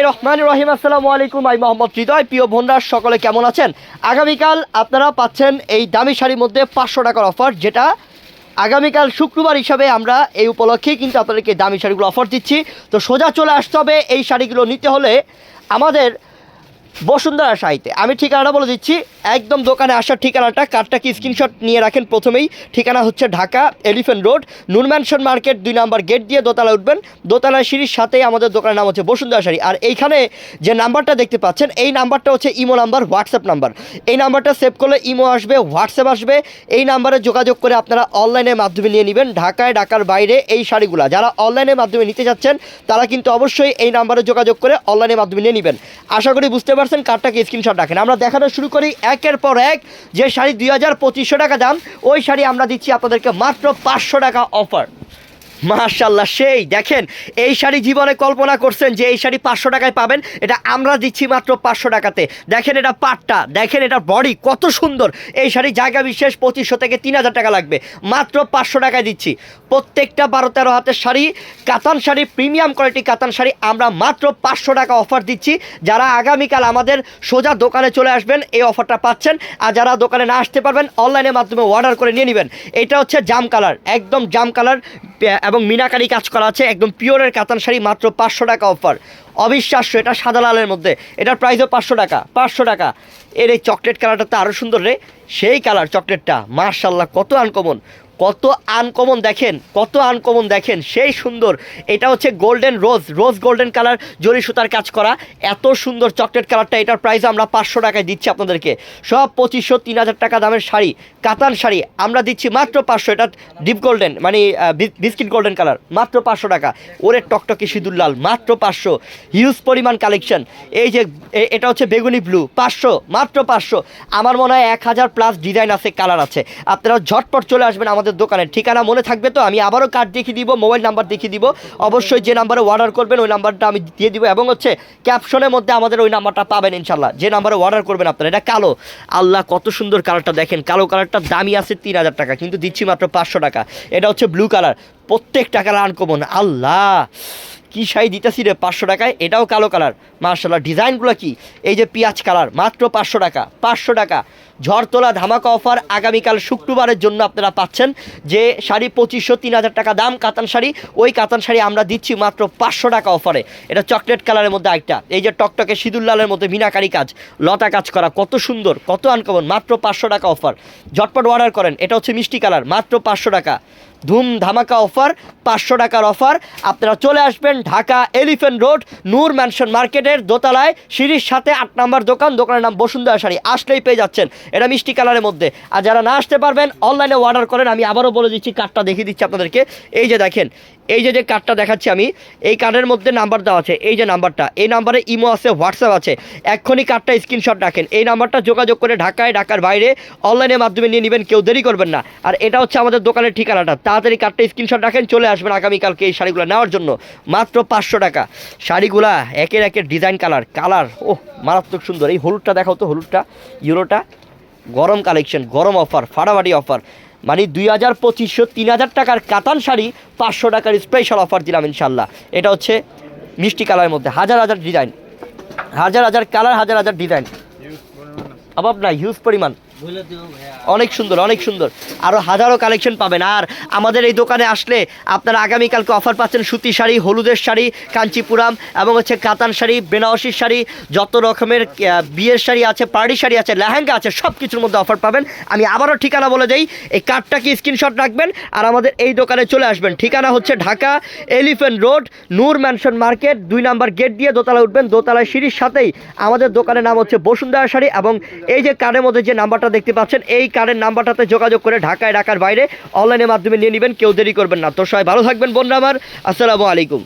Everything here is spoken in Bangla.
রহমান রহিম। আসসালামু আলাইকুম, আমি মোহাম্মদ হৃদয়। প্রিয় বোনরা সকলে কেমন আছেন? আগামীকাল আপনারা পাচ্ছেন এই দামি শাড়ির মধ্যে পাঁচশো টাকার অফার, যেটা আগামীকাল শুক্রবার হিসাবে আমরা এই উপলক্ষে কিন্তু আপনাদেরকে দামি শাড়িগুলো অফার দিচ্ছি। তো সোজা চলে আসতে হবে এই শাড়িগুলো নিতে হলে আমাদের বসুন্ধরা শাড়িতে আমি ঠিকানাটা বলে দিচ্ছি, একদম দোকানে আসার ঠিকানাটা, কার্ডটা কি স্ক্রিনশট নিয়ে রাখেন প্রথমেই। ঠিকানা হচ্ছে Dhaka elephant road Noor mansion market দুই নাম্বার গেট দিয়ে দোতলা উঠবেন। দোতলা সিঁড়ির সাথেই আমাদের দোকানের নাম হচ্ছে বসুন্ধরা শাড়ি আর এইখানে যে নাম্বারটা দেখতে পাচ্ছেন, এই নাম্বারটা হচ্ছে ইমো নাম্বার, হোয়াটসঅ্যাপ নাম্বার। এই নাম্বারটা সেভ করলে ইমো আসবে, হোয়াটসঅ্যাপ আসবে। এই নাম্বারে যোগাযোগ করে আপনারা অনলাইনের মাধ্যমে নিয়ে নেবেন। ঢাকায়, ঢাকার বাইরে এই শাড়িগুলা। যারা অনলাইনের মাধ্যমে নিতে যাচ্ছেন তারা কিন্তু অবশ্যই এই নাম্বারে যোগাযোগ করে অনলাইনের মাধ্যমে নিয়ে নেবেন। আশা করি বুঝতে পারছেন কার্ডটাকে স্ক্রিনশট রাখেন। আমরা দেখানো শুরু করি একের পর এক যে শাড়ি দুই হাজার পঁচিশশো টাকা দাম, ওই শাড়ি আমরা দিচ্ছি আপনাদেরকে মাত্র পাঁচশো টাকা অফার মাশাল্লাহ সেই দেখেন, এই শাড়ি জীবনে কল্পনা করছেন যে এই শাড়ি পাঁচশো টাকায় পাবেন, এটা আমরা দিচ্ছি মাত্র পাঁচশো টাকাতে। দেখেন এটা পাটটা, দেখেন এটা বডি, কত সুন্দর। এই শাড়ি জায়গা বিশেষ পঁচিশশো থেকে তিন হাজার টাকা লাগবে, মাত্র পাঁচশো টাকায় দিচ্ছি। প্রত্যেকটা বারো তেরো হাতের শাড়ি, কাতান শাড়ি, প্রিমিয়াম কোয়ালিটি কাতান শাড়ি, আমরা মাত্র পাঁচশো টাকা অফার দিচ্ছি। যারা আগামীকাল আমাদের সোজা দোকানে চলে আসবেন, এই অফারটা পাচ্ছেন। আর যারা দোকানে না আসতে পারবেন, অনলাইনের মাধ্যমে অর্ডার করে নিয়ে নেবেন। এটা হচ্ছে জাম কালার, একদম জাম কালার এবং মিনাকারি কাজ করা আছে। একদম পিওরের কাতান শাড়ি, মাত্র পাঁচশো টাকা অফার অবিশ্বাস্য, এটা সাদা লালের মধ্যে। এটার প্রাইসও পাঁচশো টাকা পাঁচশো টাকা। এর এই চকলেট কালারটা তো আরও সুন্দর রে। সেই কালার চকলেটটা মার্শাল্লাহ কত আনকমন কত আনকমন দেখেন, কত আনকমন দেখেন, সেই সুন্দর। এটা হচ্ছে golden rose rose golden colour জরি সুতার কাজ করা। এত সুন্দর চকলেট কালারটা এটার প্রাইস আমরা পাঁচশো টাকায় দিচ্ছি আপনাদেরকে। সব পঁচিশশো, তিন হাজার টাকা দামের শাড়ি, কাতান শাড়ি, আমরা দিচ্ছি মাত্র পাঁচশো, এটা ডিপ গোল্ডেন মানে বিস্কিট গোল্ডেন কালার মাত্র পাঁচশো টাকা। ওরে টকটকে সিঁদুর লাল, মাত্র পাঁচশো। হিউজ পরিমাণ কালেকশন এই যে এটা হচ্ছে বেগুনি ব্লু পাঁচশো, মাত্র পাঁচশো। আমার মনে হয় এক হাজার প্লাস ডিজাইন আছে কালার আছে। আপনারা ঝটপট চলে আসবেন আমাদের দোকানের ঠিকানা মনে থাকবে তো? আমি আবারও কার্ড দেখিয়ে দিব মোবাইল নাম্বার দেখিয়ে দিব। অবশ্যই যে নাম্বারে অর্ডার করবেন, ওই নাম্বারটা আমি দিয়ে দিব এবং হচ্ছে ক্যাপশনের মধ্যে আমাদের ওই নাম্বারটা পাবেন ইনশাল্লাহ যে নাম্বারে অর্ডার করবেন আপনারা, এটা কালো। আল্লাহ কত সুন্দর কালারটা দেখেন। কালো কালারটা দামি আছে তিন হাজার টাকা, কিন্তু দিচ্ছি মাত্র পাঁচশো টাকা। এটা হচ্ছে ব্লু কালার প্রত্যেকটা কালার আনকমন আল্লাহ, কি শাড়ি দিতেছি রে পাঁচশো টাকায়? এটাও কালো কালার মার্শাল্লাহ ডিজাইনগুলো কি? এই যে পিঁয়াজ কালার মাত্র পাঁচশো টাকা পাঁচশো টাকা। ঝড়তলা ধামাকা অফার আগামীকাল শুক্রবারের জন্য আপনারা পাচ্ছেন যে শাড়ি পঁচিশশো, তিন হাজার টাকা দাম, কাতান শাড়ি। ওই কাতান শাড়ি আমরা দিচ্ছি মাত্র পাঁচশো টাকা অফারে। এটা চকলেট কালারের মধ্যে একটা এই যে টকটকে লালের মধ্যে মিনাকারি কাজ, লতা কাজ করা, কত সুন্দর, কত আনকমন মাত্র পাঁচশো টাকা অফার। ঝটপট অর্ডার করেন, এটা হচ্ছে মিষ্টি কালার, মাত্র পাঁচশো টাকা। ধুম ধামাকা অফার, পাঁচশো টাকার অফার। আপনারা চলে আসবেন Dhaka elephant road, Noor mansion মার্কেটের দোতলায়, সিঁড়ির সাথে আট নাম্বার দোকান, দোকানের নাম বসুন্ধরা শাড়ি। আসলেই পেয়ে যাচ্ছেন। এটা মিষ্টি কালারের মধ্যে। আর যারা না আসতে পারবেন অনলাইনে অর্ডার করেন, আমি আবারও বলে দিচ্ছি কার্ডটা দেখিয়ে দিচ্ছি আপনাদেরকে। এই যে দেখেন, এই যে যে কার্ডটা দেখাচ্ছি আমি, এই কার্ডের মধ্যে নাম্বার দেওয়া আছে। এই যে নাম্বারটা এই নাম্বারে ইমো আছে, হোয়াটসঅ্যাপ আছে। এক্ষুনি কার্ডটা স্ক্রিনশট রাখেন। এই নাম্বারটা যোগাযোগ করে ঢাকায়, ঢাকার বাইরে অনলাইনের মাধ্যমে নিয়ে নেবেন, কেউ দেরি করবেন না। আর এটা হচ্ছে আমাদের দোকানের ঠিকানাটা। তাড়াতাড়ি কার্ডটা স্ক্রিনশট রাখেন, চলে আসবেন আগামীকালকে এই শাড়িগুলো নেওয়ার জন্য। মাত্র পাঁচশো টাকা। শাড়িগুলা একের একের ডিজাইন কালার কালার ওহ, মারাত্মক সুন্দর। এই হলুদটা দেখাও তো, হলুদটা ইউরোটা গরম কালেকশন গরম অফার ফাটাফাটি অফার মানে দুই হাজার পঁচিশশো তিন হাজার টাকার কাতান শাড়ি পাঁচশো টাকার স্পেশাল অফার দিলাম ইনশাল্লাহ। এটা হচ্ছে মিষ্টি কালারের মধ্যে হাজার হাজার ডিজাইন হাজার হাজার কালার হাজার হাজার ডিজাইন অভাব না হিউজ পরিমাণ। অনেক সুন্দর অনেক সুন্দর। আরও হাজারো কালেকশন পাবেন। আর আমাদের এই দোকানে আসলে আপনারা আগামীকালকে অফার পাচ্ছেন সুতি শাড়ি, হলুদের শাড়ি, কাঞ্চিপুরাম এবং হচ্ছে কাতান শাড়ি, বেনারসির শাড়ি, যত রকমের বিয়ের শাড়ি আছে পার্টি শাড়ি আছে, লেহেঙ্গা আছে সব কিছুর মধ্যে অফার পাবেন। আমি আবারও ঠিকানা বলে যাই এই কার্ডটাকে স্ক্রিনশট রাখবেন আর আমাদের এই দোকানে চলে আসবেন। ঠিকানা হচ্ছে Dhaka elephant road Noor mansion market দুই নাম্বার গেট দিয়ে দোতলা উঠবেন, দোতলায় সিঁড়ির সাথেই আমাদের দোকানের নাম হচ্ছে বসুন্ধরা শাড়ি এবং এই যে কার্ডের মধ্যে যে নাম্বারটা দেখতে পাচ্ছেন, এই কারের নাম্বারটাতে যোগাযোগ করে ঢাকায় ঢাকার বাইরে অনলাইনের মাধ্যমে নিয়ে নেবেন, কেউ দেরি করবেন না। তো সবাই ভালো থাকবেন বন্ধু আমার। আসসালামু আলাইকুম।